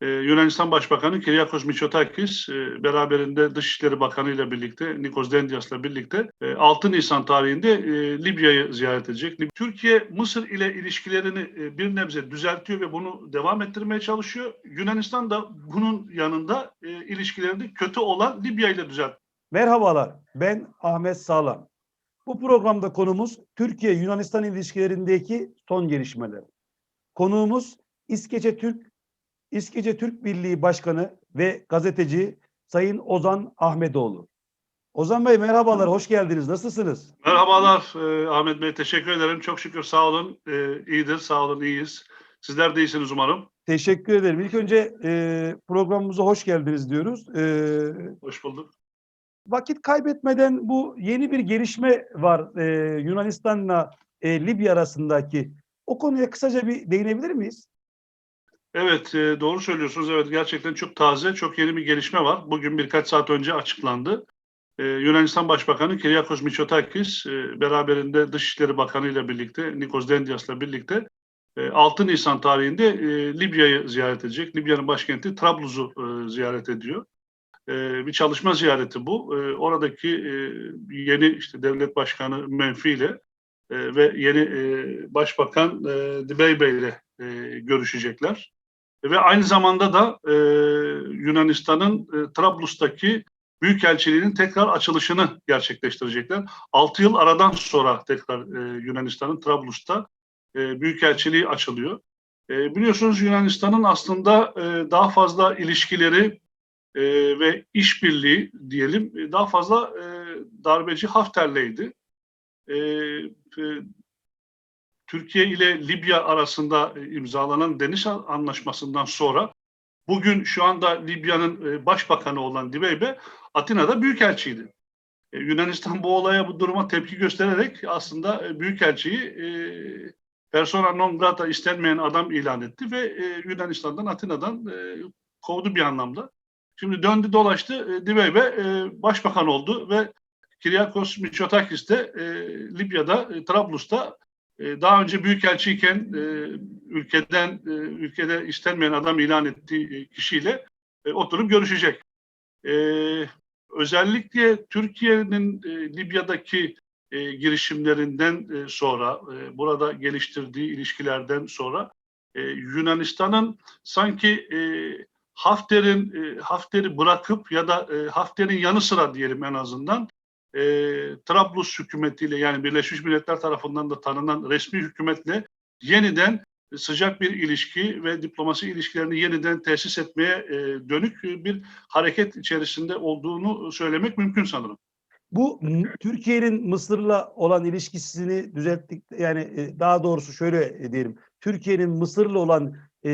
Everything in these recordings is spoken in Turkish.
Ee, Yunanistan Başbakanı Kyriakos Mitsotakis e, beraberinde Dışişleri Bakanı ile birlikte Nikos Dendias'la birlikte e, 6 Nisan tarihinde e, Libya'yı ziyaret edecek. Türkiye Mısır ile ilişkilerini e, bir nebze düzeltiyor ve bunu devam ettirmeye çalışıyor. Yunanistan da bunun yanında e, ilişkilerini kötü olan Libya ile düzelt. Merhabalar, ben Ahmet Sağlam. Bu programda konumuz Türkiye-Yunanistan ilişkilerindeki son gelişmeler. Konuğumuz İskeçe Türk İskeçe Türk Birliği Başkanı ve gazeteci Sayın Ozan Ahmetoğlu. Ozan Bey merhabalar, hoş geldiniz. Nasılsınız? Merhabalar e, Ahmet Bey, teşekkür ederim. Çok şükür sağ olun, e, iyidir, sağ olun, iyiyiz. Sizler de iyisiniz umarım. Teşekkür ederim. İlk önce e, programımıza hoş geldiniz diyoruz. E, Hoş bulduk. vakit kaybetmeden bu yeni bir gelişme var e, Yunanistan'la e, Libya arasındaki. O konuya kısaca bir değinebilir miyiz? Evet, e, doğru söylüyorsunuz. Evet, gerçekten çok taze, çok yeni bir gelişme var. Bugün birkaç saat önce açıklandı. E, Yunanistan Başbakanı Kyriakos Mitsotakis e, beraberinde Dışişleri Bakanı ile birlikte, Nikos Dendias'la birlikte e, 6 Nisan tarihinde Libya'yı ziyaret edecek. Libya'nın başkenti Trablus'u ziyaret ediyor. Bir çalışma ziyareti bu. Oradaki yeni işte devlet başkanı Menfi ile ve yeni başbakan e, Dibeybe ile e, görüşecekler. Ve aynı zamanda da e, Yunanistan'ın e, Trablus'taki Büyükelçiliğinin tekrar açılışını gerçekleştirecekler. 6 yıl aradan sonra tekrar e, Yunanistan'ın Trablus'ta e, Büyükelçiliği açılıyor. E, biliyorsunuz Yunanistan'ın aslında e, daha fazla ilişkileri e, ve işbirliği diyelim e, daha fazla e, darbeci Hafter'leydi. E, e, Türkiye ile Libya arasında e, imzalanan deniz anlaşmasından sonra bugün şu anda Libya'nın e, başbakanı olan Dibeybe Atina'da büyükelçiydi. E, Yunanistan bu olaya bu duruma tepki göstererek aslında büyükelçiyi persona non grata istenmeyen adam ilan etti ve Yunanistan'dan Atina'dan kovdu bir anlamda. Şimdi döndü dolaştı Dibeybe başbakan oldu ve Kyriakos Mitsotakis de Libya'da, Trablus'ta daha önce büyükelçiyken e, ülkeden e, ülkede istenmeyen adam ilan ettiği e, kişiyle e, oturup görüşecek. E, özellikle Türkiye'nin e, Libya'daki girişimlerinden sonra, burada geliştirdiği ilişkilerden sonra Yunanistan'ın sanki e, Hafter'in Hafter'i bırakıp ya da e, Hafter'in yanı sıra diyelim en azından e, Trablus hükümetiyle yani Birleşmiş Milletler tarafından da tanınan resmi hükümetle yeniden sıcak bir ilişki ve diplomasi ilişkilerini yeniden tesis etmeye e, dönük bir hareket içerisinde olduğunu söylemek mümkün sanırım. Bu Türkiye'nin Mısır'la olan ilişkisini düzelttik yani e, daha doğrusu şöyle diyelim. Türkiye'nin Mısır'la olan e,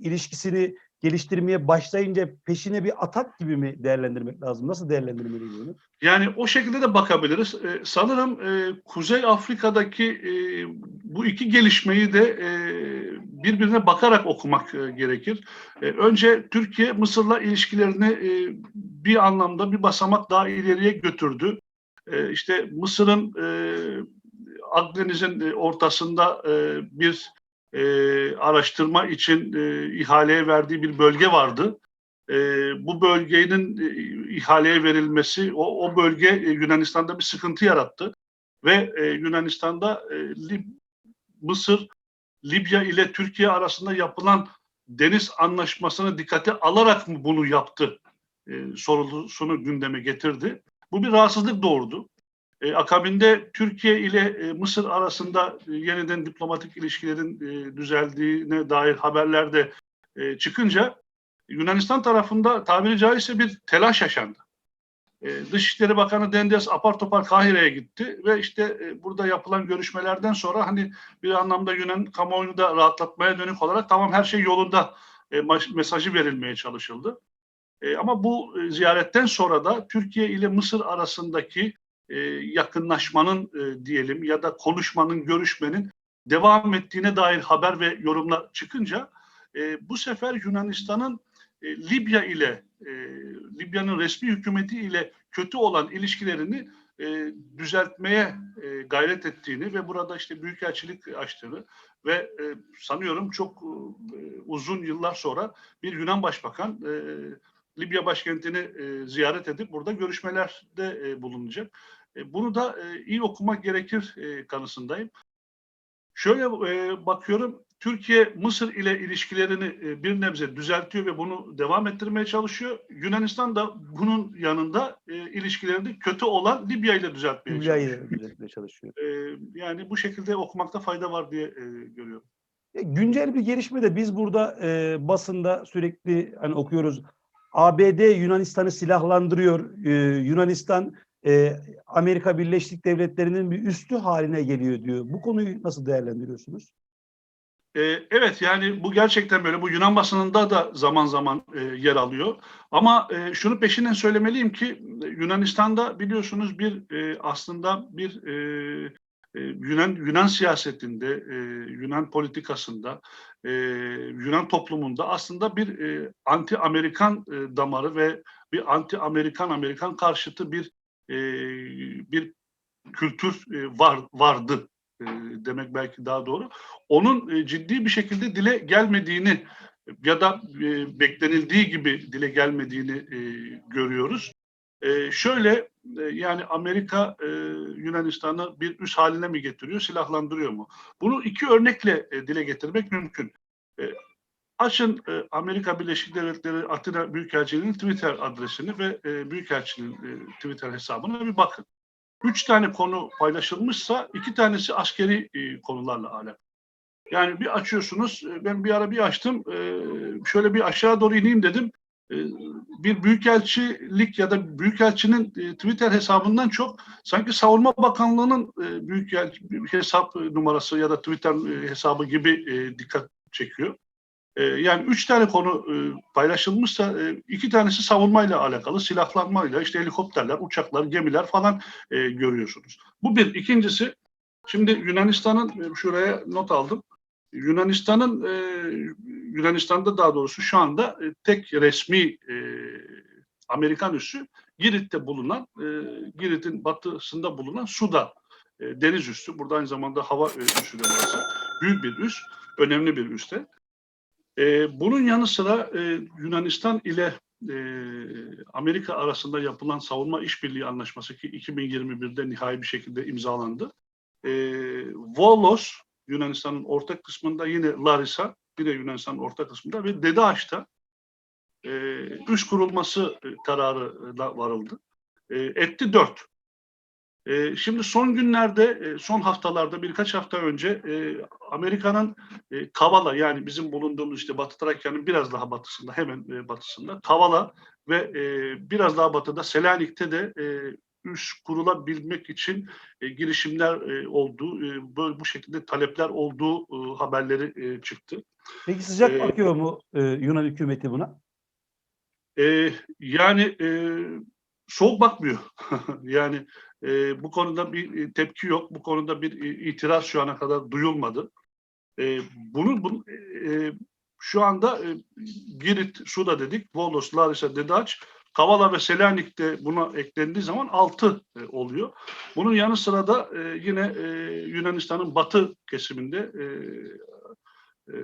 ilişkisini geliştirmeye başlayınca peşine bir atak gibi mi değerlendirmek lazım? Nasıl değerlendirmeliyiz bunu? Yani o şekilde de bakabiliriz. Ee, sanırım e, Kuzey Afrika'daki e, bu iki gelişmeyi de e, birbirine bakarak okumak e, gerekir. E, önce Türkiye Mısır'la ilişkilerini e, bir anlamda bir basamak daha ileriye götürdü. E, işte Mısır'ın e, Akdeniz'in e, ortasında e, bir e, araştırma için e, ihaleye verdiği bir bölge vardı e, bu bölgenin e, ihaleye verilmesi o, o bölge e, Yunanistan'da bir sıkıntı yarattı ve e, Yunanistan'da e, Lib- Mısır, Libya ile Türkiye arasında yapılan deniz anlaşmasını dikkate alarak mı bunu yaptı e, sorusunu gündeme getirdi. Bu bir rahatsızlık doğurdu. E, akabinde Türkiye ile e, Mısır arasında e, yeniden diplomatik ilişkilerin e, düzeldiğine dair haberler de e, çıkınca Yunanistan tarafında tabiri caizse bir telaş yaşandı. E, Dışişleri Bakanı Dendias apar topar Kahire'ye gitti ve işte e, burada yapılan görüşmelerden sonra hani bir anlamda Yunan kamuoyunu da rahatlatmaya dönük olarak tamam her şey yolunda e, mesajı verilmeye çalışıldı. E, ama bu e, ziyaretten sonra da Türkiye ile Mısır arasındaki e, yakınlaşmanın e, diyelim ya da konuşmanın, görüşmenin devam ettiğine dair haber ve yorumlar çıkınca e, bu sefer Yunanistan'ın e, Libya ile e, Libya'nın resmi hükümeti ile kötü olan ilişkilerini e, düzeltmeye e, gayret ettiğini ve burada işte büyükelçilik açtığını ve e, sanıyorum çok e, uzun yıllar sonra bir Yunan Başbakan e, Libya başkentini e, ziyaret edip burada görüşmelerde e, bulunacak. E, bunu da e, iyi okumak gerekir e, kanısındayım. Şöyle e, bakıyorum, Türkiye Mısır ile ilişkilerini e, bir nebze düzeltiyor ve bunu devam ettirmeye çalışıyor. Yunanistan da bunun yanında e, ilişkilerini kötü olan Libya ile düzeltmeye çalışıyor. Hülya'yı düzeltmeye çalışıyor. E, yani bu şekilde okumakta fayda var diye e, görüyorum. E, Güncel bir gelişme de biz burada e, basında sürekli hani okuyoruz. ABD Yunanistan'ı silahlandırıyor. E, Yunanistan e, Amerika Birleşik Devletleri'nin bir üstü haline geliyor diyor. Bu konuyu nasıl değerlendiriyorsunuz? E, evet yani bu gerçekten böyle. Bu Yunan basınında da zaman zaman e, yer alıyor. Ama e, şunu peşinden söylemeliyim ki e, Yunanistan'da biliyorsunuz bir e, aslında bir e, e, Yunan Yunan siyasetinde, e, Yunan politikasında, e, Yunan toplumunda aslında bir e, anti-Amerikan e, damarı ve bir anti-Amerikan Amerikan karşıtı bir e, bir kültür var vardı demek belki daha doğru. Onun ciddi bir şekilde dile gelmediğini ya da beklenildiği gibi dile gelmediğini görüyoruz. E, şöyle e, yani Amerika e, Yunanistan'ı bir üs haline mi getiriyor, silahlandırıyor mu? Bunu iki örnekle e, dile getirmek mümkün. E, açın e, Amerika Birleşik Devletleri Atina Büyükelçiliği'nin Twitter adresini ve e, Büyükelçiliğin e, Twitter hesabına bir bakın. Üç tane konu paylaşılmışsa iki tanesi askeri e, konularla alakalı. Yani bir açıyorsunuz, e, ben bir ara bir açtım, e, şöyle bir aşağı doğru ineyim dedim. E, bir büyükelçilik ya da büyükelçinin e, Twitter hesabından çok sanki Savunma Bakanlığı'nın e, büyükelçi hesap numarası ya da Twitter e, hesabı gibi dikkat çekiyor. Yani üç tane konu paylaşılmışsa iki tanesi savunmayla alakalı, silahlanmayla, işte helikopterler, uçaklar, gemiler falan görüyorsunuz. Bu bir. İkincisi, şimdi Yunanistan'ın, şuraya not aldım. Yunanistan'ın, e, Yunanistan'da daha doğrusu şu anda e, tek resmi e, Amerikan üssü Girit'te bulunan, e, Girit'in batısında bulunan Suda e, deniz üssü. Burada aynı zamanda hava e, üssü de burası. Büyük bir üs, önemli bir üste. E, bunun yanı sıra e, Yunanistan ile e, Amerika arasında yapılan savunma işbirliği anlaşması ki 2021'de nihai bir şekilde imzalandı. E, Volos Yunanistan'ın orta kısmında yine Larisa de Yunanistan'ın orta kısmında ve Dedeaş'ta e, üs kurulması e, kararına varıldı. E, etti dört. E, şimdi son günlerde, e, son haftalarda birkaç hafta önce e, Amerika'nın e, Kavala yani bizim bulunduğumuz işte Batı Trakya'nın biraz daha batısında hemen e, batısında Kavala ve e, biraz daha batıda Selanik'te de e, üs kurulabilmek için e, girişimler e, olduğu, e, böyle bu şekilde talepler olduğu e, haberleri e, çıktı. Peki sıcak Ee, bakıyor mu e, Yunan hükümeti buna? E, yani e, soğuk bakmıyor. yani e, bu konuda bir e, tepki yok. Bu konuda bir e, itiraz şu ana kadar duyulmadı. E, bunu, bunu e, şu anda e, Girit, Suda dedik, Volos, Larisa, Dedaç, Kavala ve Selanik'te buna eklendiği zaman 6 e, oluyor. Bunun yanı sıra da e, yine e, Yunanistan'ın batı kesiminde e, e,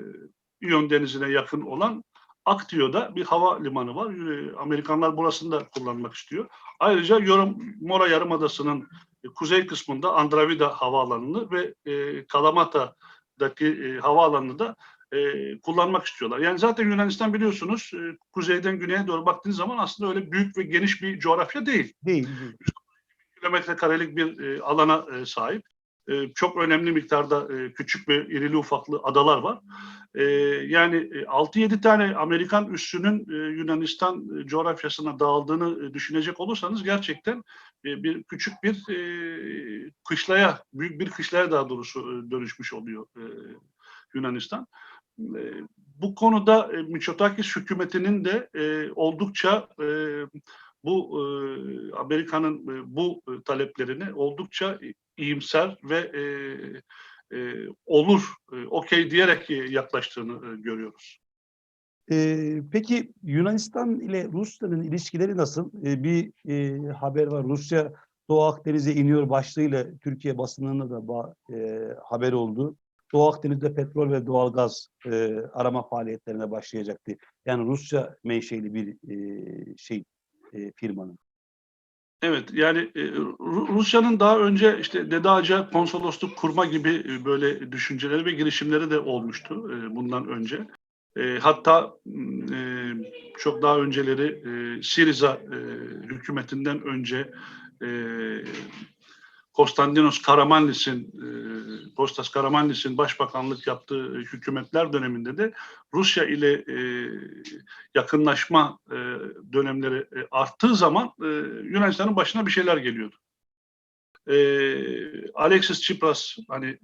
İyon Denizi'ne yakın olan Aktio'da bir hava limanı var. E, Amerikanlar burasını da kullanmak istiyor. Ayrıca Yorum, Mora Yarımadası'nın e, kuzey kısmında Andravida havaalanını ve e, Kalamata'daki e, havaalanını da e, kullanmak istiyorlar. Yani zaten Yunanistan biliyorsunuz e, kuzeyden güneye doğru baktığınız zaman aslında öyle büyük ve geniş bir coğrafya değil. Değil. Kilometre karelik bir e, alana e, sahip. E, çok önemli miktarda e, küçük ve irili ufaklı adalar var. E, yani e, 6-7 tane Amerikan üssünün e, Yunanistan e, coğrafyasına dağıldığını e, düşünecek olursanız gerçekten e, bir küçük bir e, kışlaya, büyük bir kışlaya daha doğrusu e, dönüşmüş oluyor e, Yunanistan. E, bu konuda e, Mitsotakis hükümetinin de e, oldukça e, bu e, Amerika'nın e, bu e, taleplerini oldukça iyimser ve e, e, olur, e, okey diyerek e, yaklaştığını e, görüyoruz. Ee, peki Yunanistan ile Rusya'nın ilişkileri nasıl? Ee, bir e, haber var. Rusya Doğu Akdeniz'e iniyor başlığıyla Türkiye basınında da ba- e, haber oldu. Doğu Akdeniz'de petrol ve doğalgaz e, arama faaliyetlerine başlayacaktı. Yani Rusya menşeli bir e, şey e, firmanın. Evet yani e, Ru- Rusya'nın daha önce işte Dede Ağaca konsolosluk kurma gibi e, böyle düşünceleri ve girişimleri de olmuştu e, bundan önce. E, hatta e, çok daha önceleri e, Siriza e, hükümetinden önce e, Konstantinos Karamanlis'in e, Kostas Karamanlis'in başbakanlık yaptığı hükümetler döneminde de Rusya ile e, yakınlaşma e, dönemleri arttığı zaman Yunanistan'ın başına bir şeyler geliyordu. Alexis Tsipras hani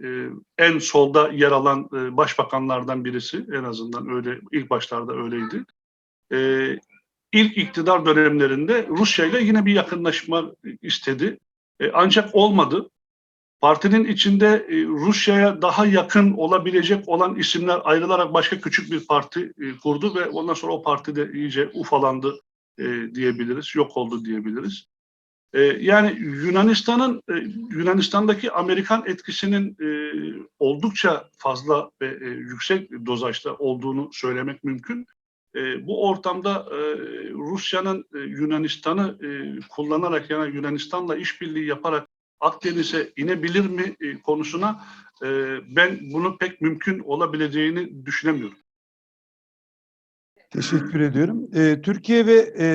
en solda yer alan başbakanlardan birisi en azından öyle ilk başlarda öyleydi. İlk iktidar dönemlerinde Rusya ile yine bir yakınlaşma istedi. E, ancak olmadı. Partinin içinde e, Rusya'ya daha yakın olabilecek olan isimler ayrılarak başka küçük bir parti e, kurdu ve ondan sonra o parti de iyice ufalandı diyebiliriz, yok oldu diyebiliriz. Yani Yunanistan'ın Yunanistan'daki Amerikan etkisinin oldukça fazla ve yüksek dozajda olduğunu söylemek mümkün. E, bu ortamda e, Rusya'nın e, Yunanistan'ı e, kullanarak yani Yunanistan'la işbirliği yaparak Akdeniz'e inebilir mi e, konusuna e, ben bunu pek mümkün olabileceğini düşünemiyorum. Teşekkür ediyorum. Ee, Türkiye ve e,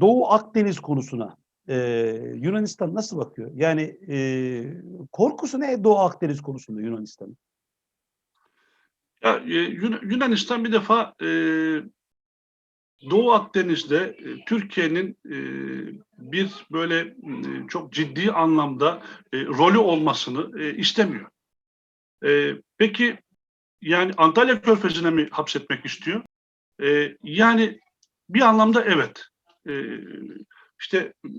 Doğu Akdeniz konusuna e, Yunanistan nasıl bakıyor? Yani e, korkusu ne Doğu Akdeniz konusunda Yunanistan'ın? Ya, e, Yun- Yunanistan bir defa e, Doğu Akdeniz'de e, Türkiye'nin e, bir böyle e, çok ciddi anlamda e, rolü olmasını e, istemiyor. E, peki yani Antalya Körfezi'ne mi hapsetmek istiyor? E, yani bir anlamda evet. E, işte e,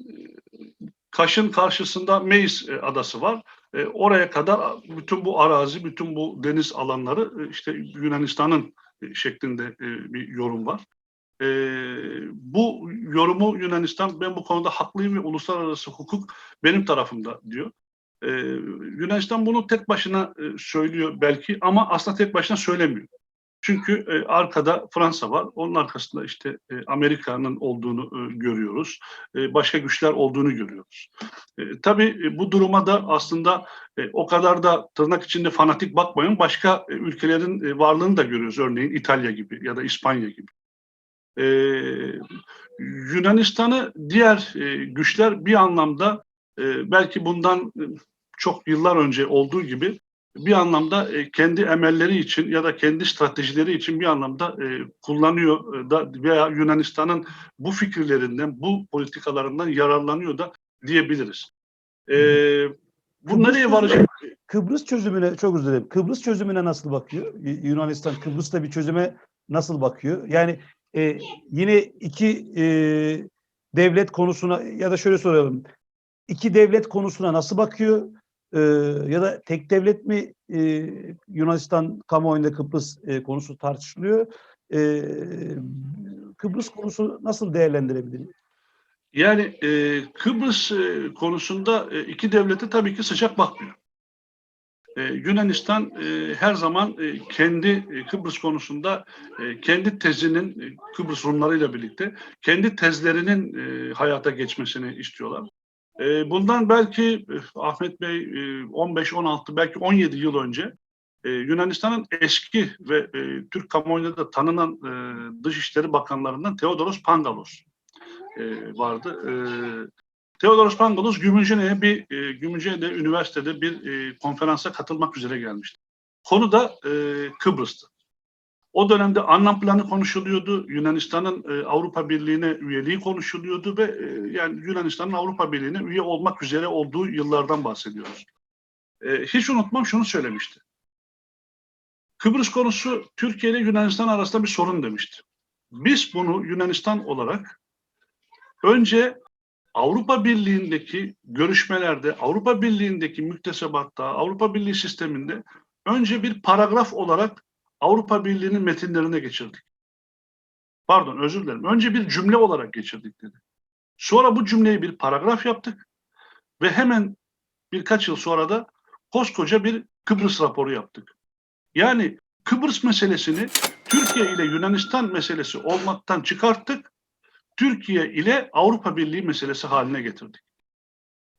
Kaş'ın karşısında Meis e, adası var. E, oraya kadar bütün bu arazi, bütün bu deniz alanları e, işte Yunanistan'ın e, şeklinde e, bir yorum var. E, bu yorumu Yunanistan ben bu konuda haklıyım ve uluslararası hukuk benim tarafımda diyor. E, Yunanistan bunu tek başına e, söylüyor belki ama aslında tek başına söylemiyor. Çünkü e, arkada Fransa var. Onun arkasında işte e, Amerika'nın olduğunu e, görüyoruz. E, başka güçler olduğunu görüyoruz. E, tabii e, bu duruma da aslında e, o kadar da tırnak içinde fanatik bakmayın. Başka e, ülkelerin e, varlığını da görüyoruz. Örneğin İtalya gibi ya da İspanya gibi. E, Yunanistan'ı diğer e, güçler bir anlamda e, belki bundan e, çok yıllar önce olduğu gibi bir anlamda e, kendi emelleri için ya da kendi stratejileri için bir anlamda e, kullanıyor e, da veya Yunanistan'ın bu fikirlerinden, bu politikalarından yararlanıyor da diyebiliriz. E, bu nereye varacak? Kıbrıs çözümüne çok özür dilerim. Kıbrıs çözümüne nasıl bakıyor? Yunanistan Kıbrıs'ta bir çözüme nasıl bakıyor? Yani e, yine iki e, devlet konusuna ya da şöyle soralım. İki devlet konusuna nasıl bakıyor? E, ya da tek devlet mi e, Yunanistan kamuoyunda Kıbrıs e, konusu tartışılıyor? E, Kıbrıs konusu nasıl değerlendirebilir? Yani e, Kıbrıs e, konusunda e, iki devlete tabii ki sıcak bakmıyor. E, Yunanistan e, her zaman e, kendi e, Kıbrıs konusunda e, kendi tezinin e, Kıbrıs Rumlarıyla birlikte kendi tezlerinin e, hayata geçmesini istiyorlar. E, bundan belki Ahmet Bey e, 15-16 belki 17 yıl önce e, Yunanistan'ın eski ve e, Türk kamuoyunda da tanınan e, Dışişleri Bakanlarından Theodoros Pangalos e, vardı. E, Theodoros Pangalos Gümüşhane'ye bir e, Gümüşhane'de üniversitede bir e, konferansa katılmak üzere gelmişti. Konu da e, Kıbrıs'tı. O dönemde anlam planı konuşuluyordu. Yunanistan'ın e, Avrupa Birliği'ne üyeliği konuşuluyordu ve e, yani Yunanistan'ın Avrupa Birliği'ne üye olmak üzere olduğu yıllardan bahsediyoruz. E, hiç unutmam şunu söylemişti. Kıbrıs konusu Türkiye ile Yunanistan arasında bir sorun demişti. Biz bunu Yunanistan olarak önce Avrupa Birliği'ndeki görüşmelerde, Avrupa Birliği'ndeki müktesebatta, Avrupa Birliği sisteminde önce bir paragraf olarak Avrupa Birliği'nin metinlerine geçirdik. Pardon özür dilerim. Önce bir cümle olarak geçirdik dedi. Sonra bu cümleyi bir paragraf yaptık ve hemen birkaç yıl sonra da koskoca bir Kıbrıs raporu yaptık. Yani Kıbrıs meselesini Türkiye ile Yunanistan meselesi olmaktan çıkarttık. Türkiye ile Avrupa Birliği meselesi haline getirdik.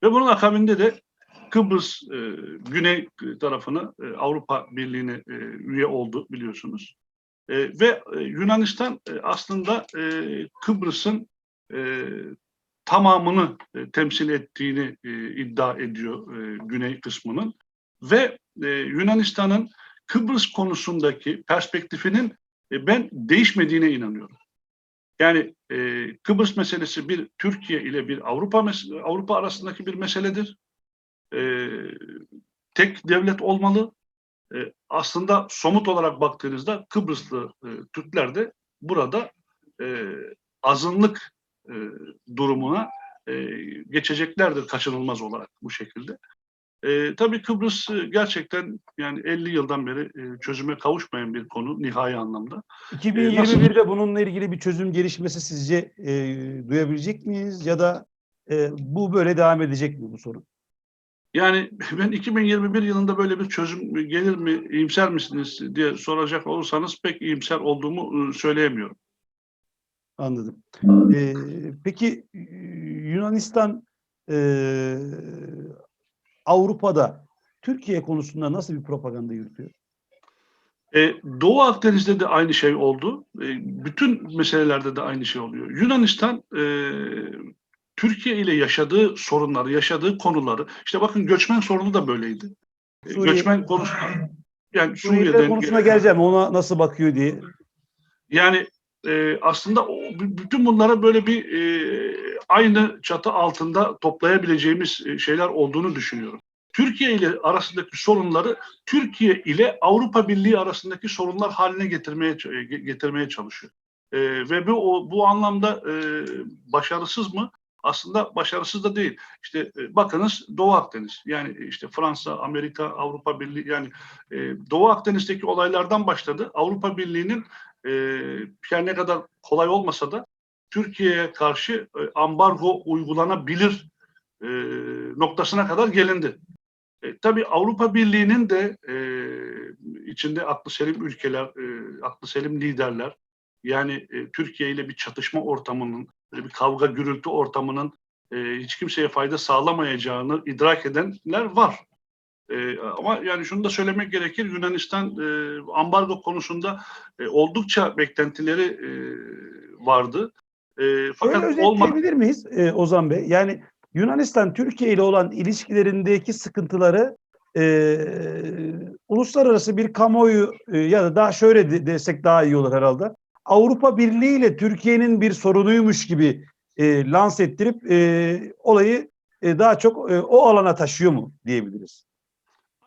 Ve bunun akabinde de Kıbrıs e, güney tarafını e, Avrupa Birliği'ne e, üye oldu biliyorsunuz. E, ve e, Yunanistan e, aslında e, Kıbrıs'ın e, tamamını e, temsil ettiğini e, iddia ediyor e, güney kısmının ve e, Yunanistan'ın Kıbrıs konusundaki perspektifinin e, ben değişmediğine inanıyorum. Yani e, Kıbrıs meselesi bir Türkiye ile bir Avrupa Avrupa arasındaki bir meseledir. E, tek devlet olmalı. E, aslında somut olarak baktığınızda Kıbrıslı e, Türkler de burada e, azınlık e, durumuna e, geçeceklerdir kaçınılmaz olarak bu şekilde. E, tabii Kıbrıs e, gerçekten yani 50 yıldan beri e, çözüme kavuşmayan bir konu nihai anlamda. 2021'de bununla ilgili bir çözüm gelişmesi sizce e, duyabilecek miyiz ya da e, bu böyle devam edecek mi bu sorun? Yani ben 2021 yılında böyle bir çözüm gelir mi, iyimser misiniz diye soracak olursanız pek iyimser olduğumu e, söyleyemiyorum. Anladım. Ee, peki e, Yunanistan e, Avrupa'da Türkiye konusunda nasıl bir propaganda yürütüyor? E, Doğu Akdeniz'de de aynı şey oldu. E, bütün meselelerde de aynı şey oluyor. Yunanistan e, Türkiye ile yaşadığı sorunları, yaşadığı konuları, işte bakın göçmen sorunu da böyleydi. E, Suriye- göçmen konusu, yani Suriye Suriye'den, konusuna geleceğim. Ona nasıl bakıyor diye. Yani e, aslında o, bütün bunlara böyle bir e, aynı çatı altında toplayabileceğimiz e, şeyler olduğunu düşünüyorum. Türkiye ile arasındaki sorunları Türkiye ile Avrupa Birliği arasındaki sorunlar haline getirmeye e, ge- getirmeye çalışıyor. E, ve bu o, bu anlamda e, başarısız mı? Aslında başarısız da değil. İşte e, bakınız Doğu Akdeniz yani işte Fransa, Amerika, Avrupa Birliği yani e, Doğu Akdeniz'deki olaylardan başladı. Avrupa Birliği'nin e, ne kadar kolay olmasa da Türkiye'ye karşı e, ambargo uygulanabilir e, noktasına kadar gelindi. E, tabii Avrupa Birliği'nin de e, içinde aklı selim ülkeler, e, aklı selim liderler, yani e, Türkiye ile bir çatışma ortamının, böyle bir kavga gürültü ortamının e, hiç kimseye fayda sağlamayacağını idrak edenler var. E, ama yani şunu da söylemek gerekir, Yunanistan e, ambargo konusunda e, oldukça beklentileri e, vardı. E, fakat olma özetleyebilir miyiz e, Ozan Bey? Yani Yunanistan Türkiye ile olan ilişkilerindeki sıkıntıları e, uluslararası bir kamuoyu e, ya da daha şöyle de- desek daha iyi olur herhalde. Avrupa Birliği ile Türkiye'nin bir sorunuymuş gibi e, lanse ettirip e, olayı e, daha çok e, o alana taşıyor mu diyebiliriz.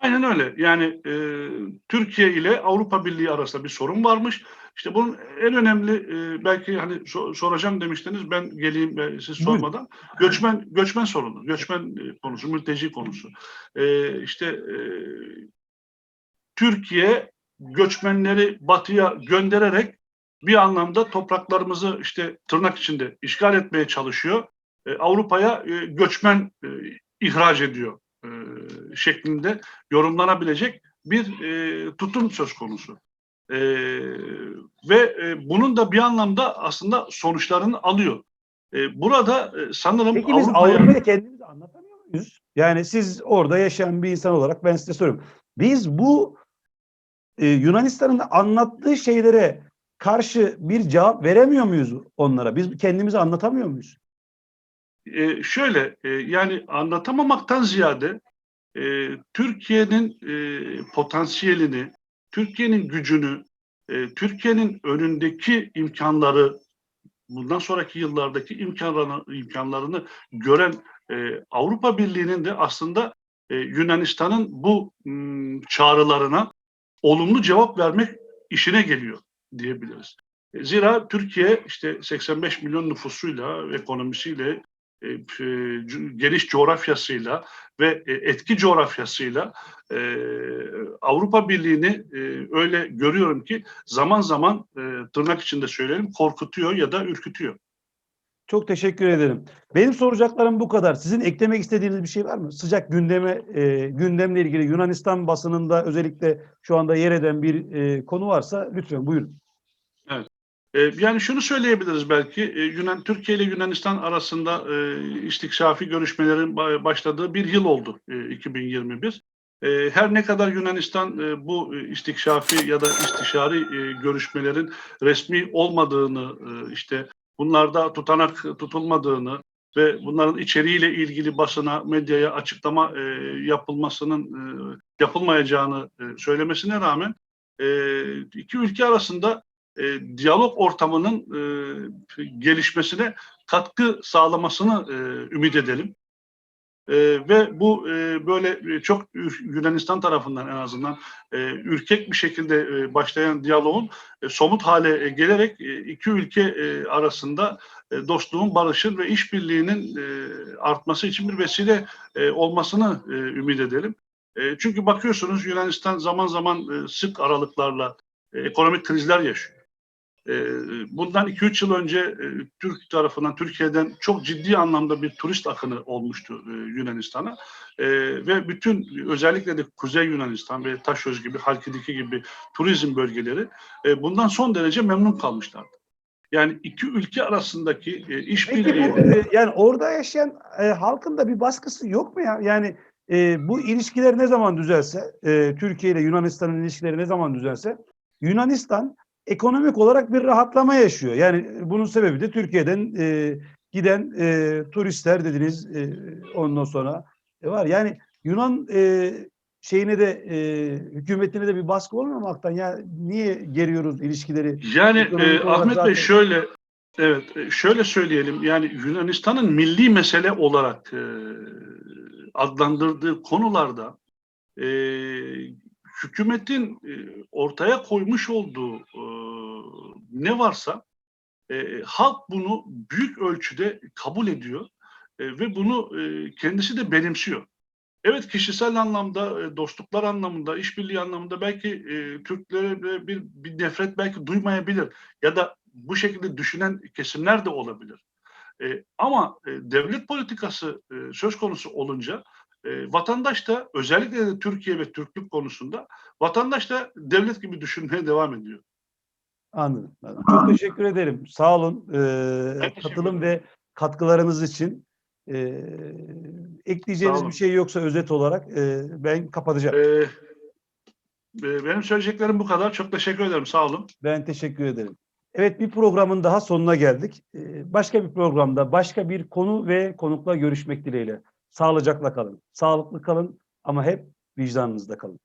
Aynen öyle. Yani e, Türkiye ile Avrupa Birliği arasında bir sorun varmış. İşte bunun en önemli e, belki hani so- soracağım demiştiniz ben geleyim e, siz sormadan. Göçmen göçmen sorunu, göçmen e, konusu, mülteci konusu. E, işte e, Türkiye göçmenleri batıya göndererek bir anlamda topraklarımızı işte tırnak içinde işgal etmeye çalışıyor. E, Avrupa'ya e, göçmen e, ihraç ediyor e, şeklinde yorumlanabilecek bir e, tutum söz konusu. E, ve e, bunun da bir anlamda aslında sonuçlarını alıyor. E, burada e, sanırım Peki biz. Avrupa'ya kendimizi anlatamıyor muyuz? Yani siz orada yaşayan bir insan olarak ben size soruyorum. Biz bu e, Yunanistan'ın anlattığı şeylere karşı bir cevap veremiyor muyuz onlara? Biz kendimizi anlatamıyor muyuz? E, şöyle e, yani anlatamamaktan ziyade e, Türkiye'nin e, potansiyelini, Türkiye'nin gücünü, e, Türkiye'nin önündeki imkanları, bundan sonraki yıllardaki imkanlarını, imkanlarını gören e, Avrupa Birliği'nin de aslında e, Yunanistan'ın bu m, çağrılarına olumlu cevap vermek işine geliyor diyebiliriz. E, Zira Türkiye işte 85 milyon nüfusuyla, ekonomisiyle, e, e, geniş coğrafyasıyla ve etki coğrafyasıyla Avrupa Birliği'ni öyle görüyorum ki zaman zaman tırnak içinde söyleyelim korkutuyor ya da ürkütüyor. Çok teşekkür ederim. Benim soracaklarım bu kadar. Sizin eklemek istediğiniz bir şey var mı? Sıcak gündeme e, gündemle ilgili Yunanistan basınında özellikle şu anda yer eden bir e, konu varsa lütfen buyurun. E, yani şunu söyleyebiliriz belki e, Yunan Türkiye ile Yunanistan arasında e, istikşafi görüşmelerin ba- başladığı bir yıl oldu e, 2021. E, her ne kadar Yunanistan e, bu istikşafi ya da istişari e, görüşmelerin resmi olmadığını işte bunlarda tutanak tutulmadığını ve bunların içeriğiyle ilgili basına, medyaya açıklama e, yapılmasının e, yapılmayacağını e, söylemesine rağmen e, iki ülke arasında e, diyalog ortamının e, gelişmesine katkı sağlamasını e, ümit edelim. E, ve bu e, böyle e, çok Yunanistan tarafından en azından e, ürkek bir şekilde e, başlayan diyaloğun e, somut hale e, gelerek e, iki ülke e, arasında e, dostluğun, barışın ve işbirliğinin e, artması için bir vesile e, olmasını e, ümit edelim. E, çünkü bakıyorsunuz Yunanistan zaman zaman e, sık aralıklarla e, ekonomik krizler yaşıyor. E, Bundan 2-3 yıl önce e, Türk tarafından, Türkiye'den çok ciddi anlamda bir turist akını olmuştu e, Yunanistan'a. E, Ve bütün özellikle de Kuzey Yunanistan ve Taşöz gibi, Halkidiki gibi turizm bölgeleri e, bundan son derece memnun kalmışlardı. Yani iki ülke arasındaki işbirliği... yani orada yaşayan halkın da bir baskısı yok mu ya? Yani bu ilişkiler ne zaman düzelse, Türkiye ile Yunanistan'ın ilişkileri ne zaman düzelse, Yunanistan ekonomik olarak bir rahatlama yaşıyor. Yani bunun sebebi de Türkiye'den e, giden e, turistler dediniz e, ondan sonra e, var. Yani Yunan e, şeyine de e, hükümetine de bir baskı olmamaktan ya niye geriyoruz ilişkileri? Yani e, Ahmet zaten- Bey şöyle evet e, şöyle söyleyelim yani Yunanistan'ın milli mesele olarak e, adlandırdığı konularda e, hükümetin e, ortaya koymuş olduğu e, ne varsa e, halk bunu büyük ölçüde kabul ediyor e, ve bunu e, kendisi de benimsiyor. Evet kişisel anlamda, e, dostluklar anlamında, işbirliği anlamında belki e, Türklere bir, bir nefret belki duymayabilir ya da bu şekilde düşünen kesimler de olabilir. E, ama e, devlet politikası e, söz konusu olunca e, vatandaş da özellikle de Türkiye ve Türklük konusunda vatandaş da devlet gibi düşünmeye devam ediyor. Anladım. anladım. Çok teşekkür ederim. Sağ olun. Ee, katılım ve katkılarınız için. Ee, ekleyeceğiniz bir şey yoksa özet olarak e, ben kapatacağım. E, e, benim söyleyeceklerim bu kadar. Çok teşekkür ederim. Sağ olun. Ben teşekkür ederim. Evet bir programın daha sonuna geldik. Ee, başka bir programda başka bir konu ve konukla görüşmek dileğiyle. Sağlıcakla kalın. Sağlıklı kalın ama hep vicdanınızda kalın.